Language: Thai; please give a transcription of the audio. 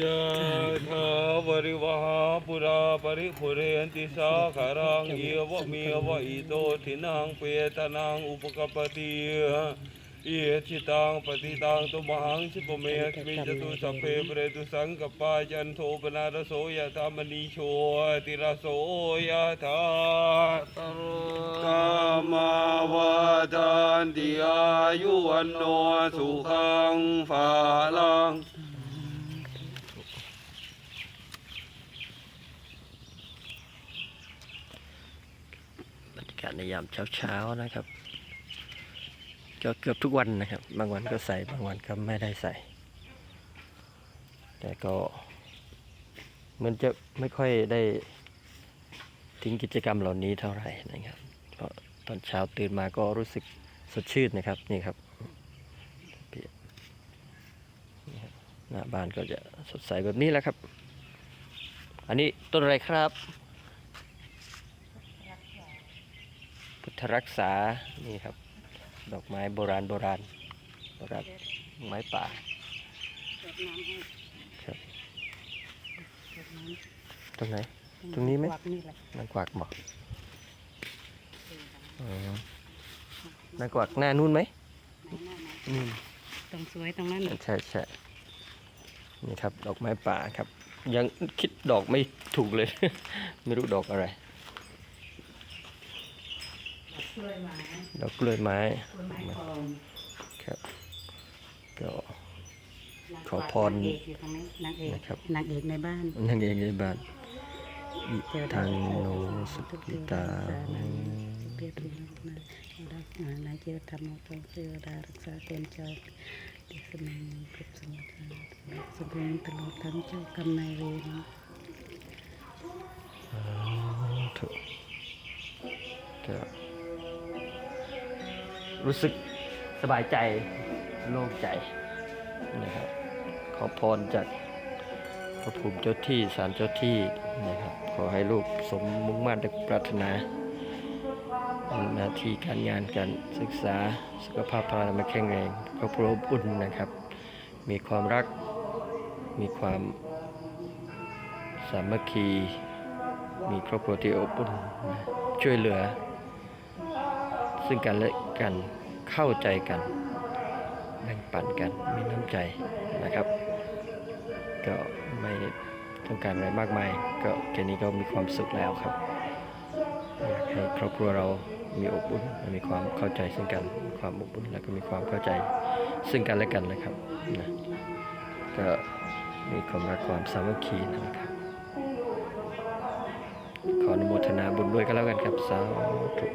ยะถาวริวหาปุราปริปุเรนติสาคารังเอวะเมีวะอิโตทินังเปตนังอุปกปติเอชิตังปฏิตังตุมหังชิปเมฆมิจตุสัพเพเปรตุสังกปาจันโทปนารโสยะธามณีโชติรโสยะธาตโรกา มาวาทานติอายุวันโนสุขังภาลังบรรยากาศในยามเช้าๆนะครับ ก็เกือบทุกวันนะครับ บางวันก็ใส่บางวันก็ไม่ได้ใส่ แต่ก็เหมือนจะไม่ค่อยได้ทิ้งกิจกรรมเหล่านี้เท่าไหร่นะครับ ตอนเช้าตื่นมาก็รู้สึกสดชื่นนะครับนี่ครับนี่ครับหน้าบ้านก็จะสดใสแบบนี้แหละครับ อันนี้ต้นอะไรครับ พุทธรักษา นี่ครับ ดอกไม้โบราณโบราณโบราณไม้ป่าครับตรงไหน ตรงนี้ไหมวักนี่แหละนางกวักบอกอ๋อ นางกวักหน้านู่นไหมนี่ตรงสวยตรงนั้นน่ะใช่ใช่นี่ครับ ดอกไม้ป่าครับ ยังคิดดอกไม่ถูกเลย ไม่รู้ดอกอะไรกล้วยไม้ดอกกล้วยไม้กล้วยไม้ทองครับ ก็นางขอพรนางเอกอยู่ตรงนี้นางเอกนะครับนางเอกในบ้านนั่นเองในบ้านอิเทวดาทางโนสุทุกกิเทวดาตา รักษานาเพียรทุนนะรักษานายเจวธรรมตรงเทวดารักษาเต็มใจดิสนังเก็บสมุทาสมบูรณ์ตลอดทั้งเจ้ากรรมนายเวรถูกก็รู้สึกสบายใจโล่งใจนะครับขอพรจากพระภูมิเจ้าที่ศาลเจ้าที่นะครับขอให้ลูกสมมุ่งมั่นดังปรารถนา หน้าที่การงานการศึกษาสุขภาพพลานามัยแข็งแรงครอบครัวอบอุ่นนะครับ มีความรัก มีความสามัคคี มีครอบครัวที่อบอุ่นนะช่วยเหลือ ซึ่งกันและกันเข้าใจกันแบ่งปันกันมีน้ำใจนะครับ ก็ไม่ต้องการอะไรมากมาย ก็แค่นี้ก็มีความสุขแล้วครับ ให้ครอบครัวเรามีอบอุ่นมีความเข้าใจซึ่งกันมีความอบอุ่นแล้วก็มีความเข้าใจซึ่งกันและกันนะครับนะก็มีความรักความสามัคคีนะครับ ขออนุโมทนาบุญด้วยก็แล้วกันครับสาธุ